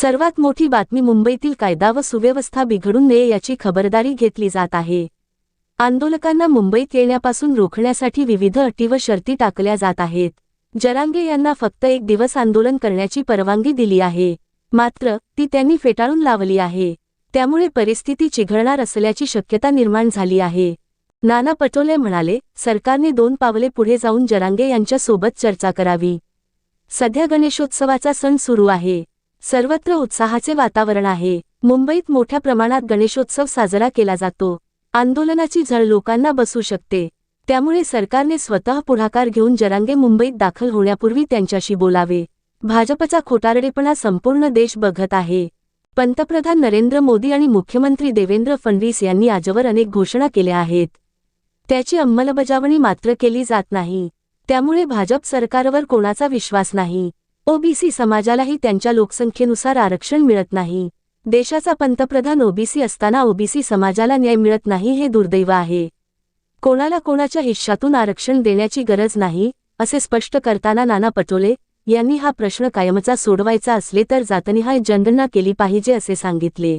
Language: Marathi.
सर्वात मोठी बातमी मुंबईतील कायदा व सुव्यवस्था बिघडून नये याची खबरदारी घेतली जात आहे. आंदोलकांना मुंबईत येण्यापासून रोखण्यासाठी विविध अटी व शर्ती टाकल्या जात आहेत. जरांगे यांना फक्त एक दिवस आंदोलन करण्याची परवानगी दिली आहे. मात्र ती त्यांनी फेटाळून लावली आहे. त्यामुळे परिस्थिती चिघळणार असल्याची शक्यता निर्माण झाली आहे. नाना पटोले म्हणाले सरकारने दोन पावले पुढे जाऊन जरांगे यांच्यासोबत चर्चा करावी. सध्या गणेशोत्सवाचा सण सुरू आहे. सर्वत्र उत्साहाचे वातावरण आहे. मुंबईत मोठ्या प्रमाणात गणेशोत्सव साजरा केला जातो. आंदोलनाची झळ लोकांना बसू शकते. त्यामुळे सरकारने स्वतः पुढाकार घेऊन जरांगे मुंबईत दाखल होण्यापूर्वी त्यांच्याशी बोलावे. भाजपचा खोटारडेपणा संपूर्ण देश बघत आहे. पंतप्रधान नरेंद्र मोदी आणि मुख्यमंत्री देवेंद्र फडणवीस यांनी आजवर अनेक घोषणा केल्या आहेत. त्याची अंमलबजावणी मात्र केली जात नाही. त्यामुळे भाजप सरकारवर कोणाचा विश्वास नाही. ओबीसी समाजालाही त्यांच्या लोकसंख्येनुसार आरक्षण मिळत नाही. देशाचा पंतप्रधान ओबीसी असताना ओबीसी समाजाला न्याय मिळत नाही हे दुर्दैव आहे. कोणाला कोणाच्या हिश्शातून आरक्षण देण्याची गरज नाही असे स्पष्ट करताना नाना पटोले यांनी हा प्रश्न कायमचा सोडवायचा असले तर जातनिहाय जनगणना केली पाहिजे असे सांगितले.